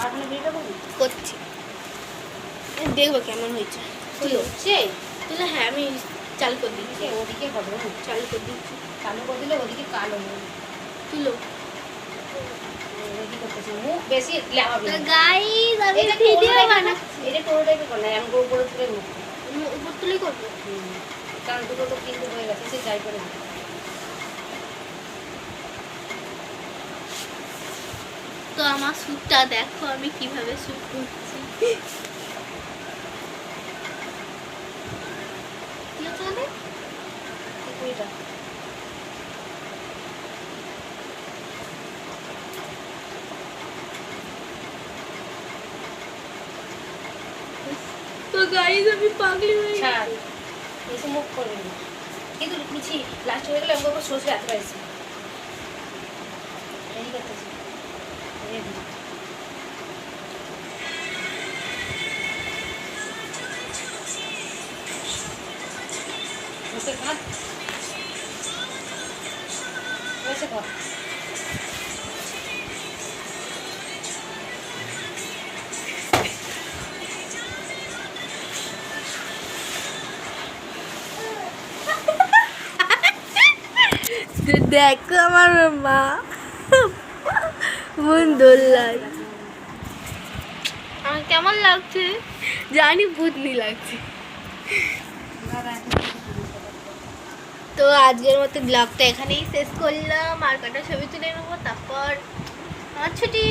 করবি করছি। দেখব কেমন হয়েছে। হচ্ছে? তুলে হ্যাঁ আমি চাল করে দিচ্ছি। ওদিকে হবে চাল করে দিচ্ছি। চালু করে দিলে ওদিকে কালো হবে তুলো। বেশি এটা ভিডিও ভিডিও এটা কোনো টাইপের না আমি গোল তুলে উপর তুলে করব? কারণ দুটো তো কিন্তু হয়ে গেছে সে যাই করে তো আমার স্যুটটা দেখো, আমি কীভাবে স্যুট করছি? এই। তো গাইস আমি পাগলি হয়ে গেছি বেশি মুখ করবি না কিন্তু লাস্ট হয়ে গেলে আমাকে সরষে এত পাইছি রেডি করতেছি বসে খা বসে খা তো দেখো আমার মা মন দোল লাগছে আমার কেমন লাগছে জানি ভূতনি লাগছে তো আজকের মতো ব্লগটা এখানেই শেষ করলাম। আর কটা ছবি তুলে নেব তারপর আমার ছুটি।